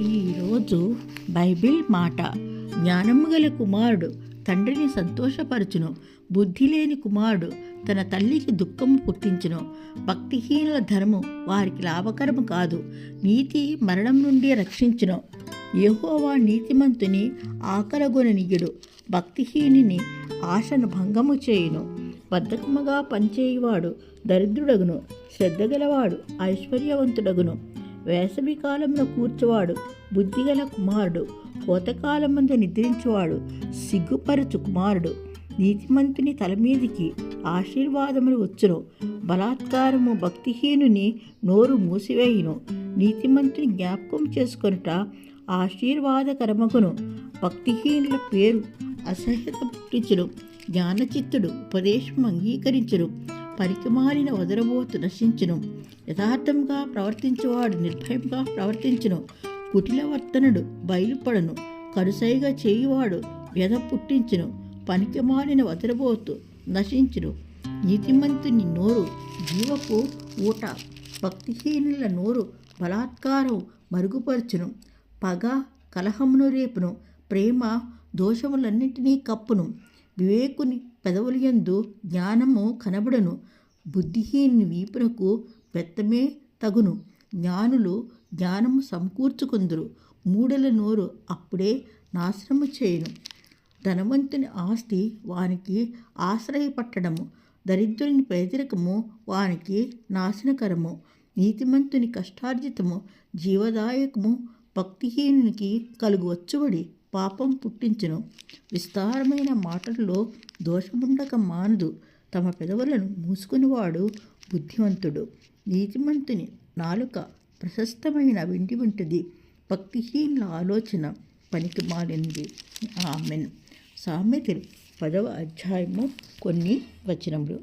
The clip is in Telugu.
ఈరోజు బైబిల్ మాట. జ్ఞానము గల కుమారుడు తండ్రిని సంతోషపరచును. బుద్ధి లేని కుమారుడు తన తల్లికి దుఃఖము పుట్టించును. భక్తిహీనుల ధర్మం వారికి లాభకరము కాదు. నీతి మరణం నుండి రక్షించును. యహోవా నీతిమంతుని ఆకలగొననియుడు భక్తిహీనిని ఆశను భంగము చేయును. బద్ధకముగా పనిచేయువాడు దరిద్రుడగును. శ్రద్ధగలవాడు ఐశ్వర్యవంతుడగును. వేసవి కాలంలో కూర్చువాడు బుద్ధిగల కుమారుడు కోతకాలమందు నిద్రించువాడు సిగ్గుపరచు కుమారుడు. నీతిమంతుని తల మీదికి ఆశీర్వాదములు వచ్చును. బలాత్కారము భక్తిహీనుని నోరు మూసివేయును. నీతిమంతుని జ్ఞాపకం చేసుకొనుట ఆశీర్వాదకరమగును. భక్తిహీనుల పేరు అసహ్యత పుట్టించును. జ్ఞానచిత్తుడు ఉపదేశం అంగీకరించును. పరికిమాలిన వదరబోతు నశించును యథార్థంగా ప్రవర్తించువాడు నిర్భయంగా ప్రవర్తించును. కుటిలవర్తనుడు బయలుపడను. కరుసైగా చేయువాడు వ్యధ పుట్టించును. పనికిమాలిన వదరబోతు నశించును. నీతిమంతుని నోరు జీవపు ఊట భక్తిహీనుల నోరు బలాత్కారం మరుగుపరచును. పగ కలహమును రేపును. ప్రేమ దోషములన్నింటినీ కప్పును. వివేకుని పెదవులయందు జ్ఞానము కనబడను. బుద్ధిహీని వీపునకు బెత్తమే తగును. జ్ఞానులు జ్ఞానము సమకూర్చుకుందురు. మూడల నోరు అప్పుడే నాశనము చేయను. ధనవంతుని ఆస్తి వానికి ఆశ్రయపట్టడము. దరిద్రుని పేదరికము వానికి నాశనకరము. నీతిమంతుని కష్టార్జితము జీవదాయకము భక్తిహీనునికి కలుగు వచ్చుబడి పాపం పుట్టించును. విస్తారమైన మాటల్లో దోషముండక మానదు. తమ పెదవులను మూసుకునివాడు బుద్ధివంతుడు నీతిమంతుని నాలుక ప్రశస్తమైన వెండి ఉంటుంది. భక్తిహీనుల ఆలోచన పనికి మారింది ఆమెన్. సామెతలు పదవ అధ్యాయము కొన్ని వచనములు.